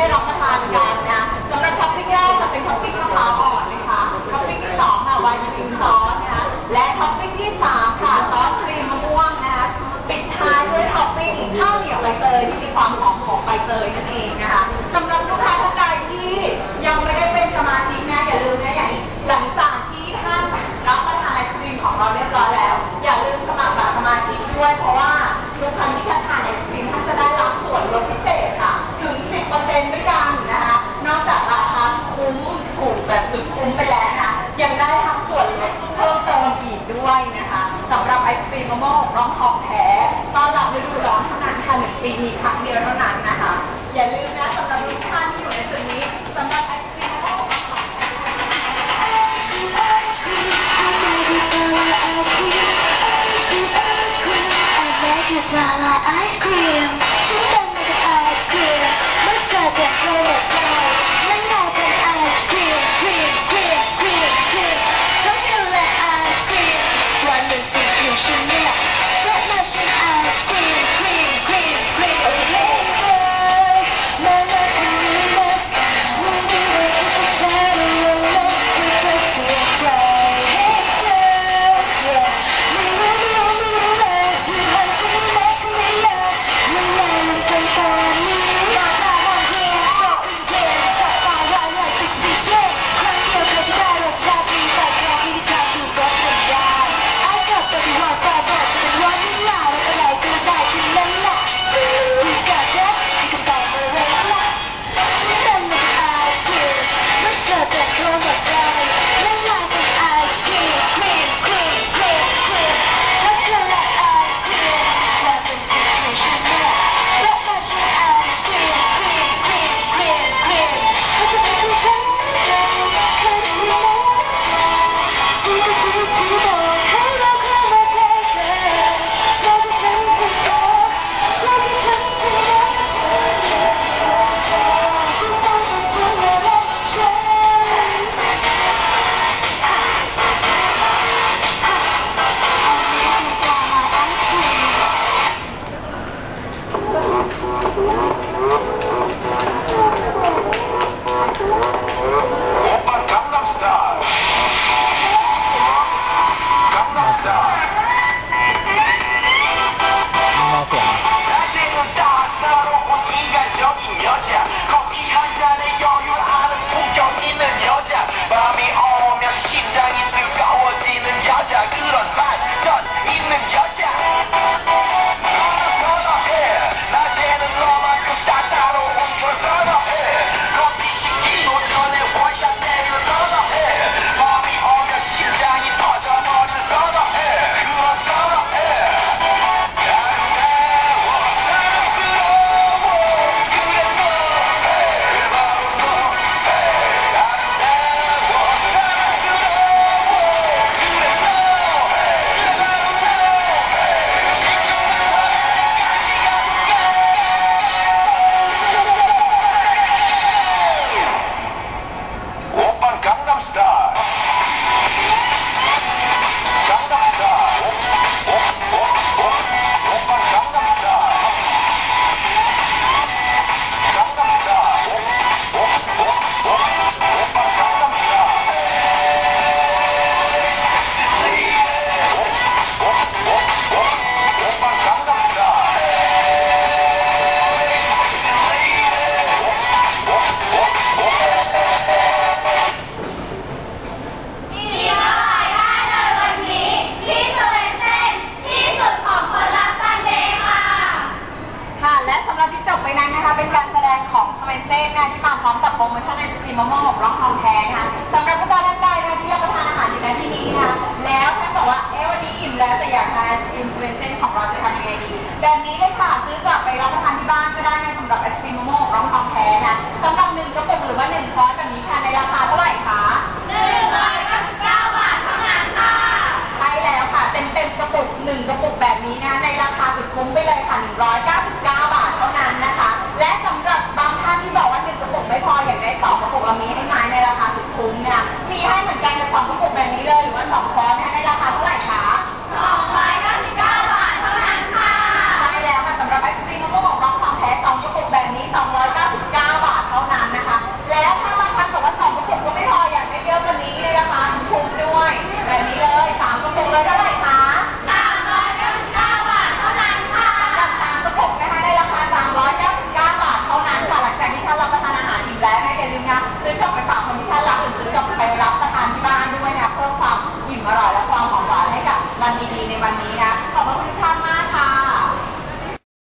ได้รับ ปีนี้ครั้งเดียวเท่านั้นนะคะ อย่าลืมนะสำหรับทุกท่านที่อยู่ในจุดนี้สำหรับแอคทีฟละ ice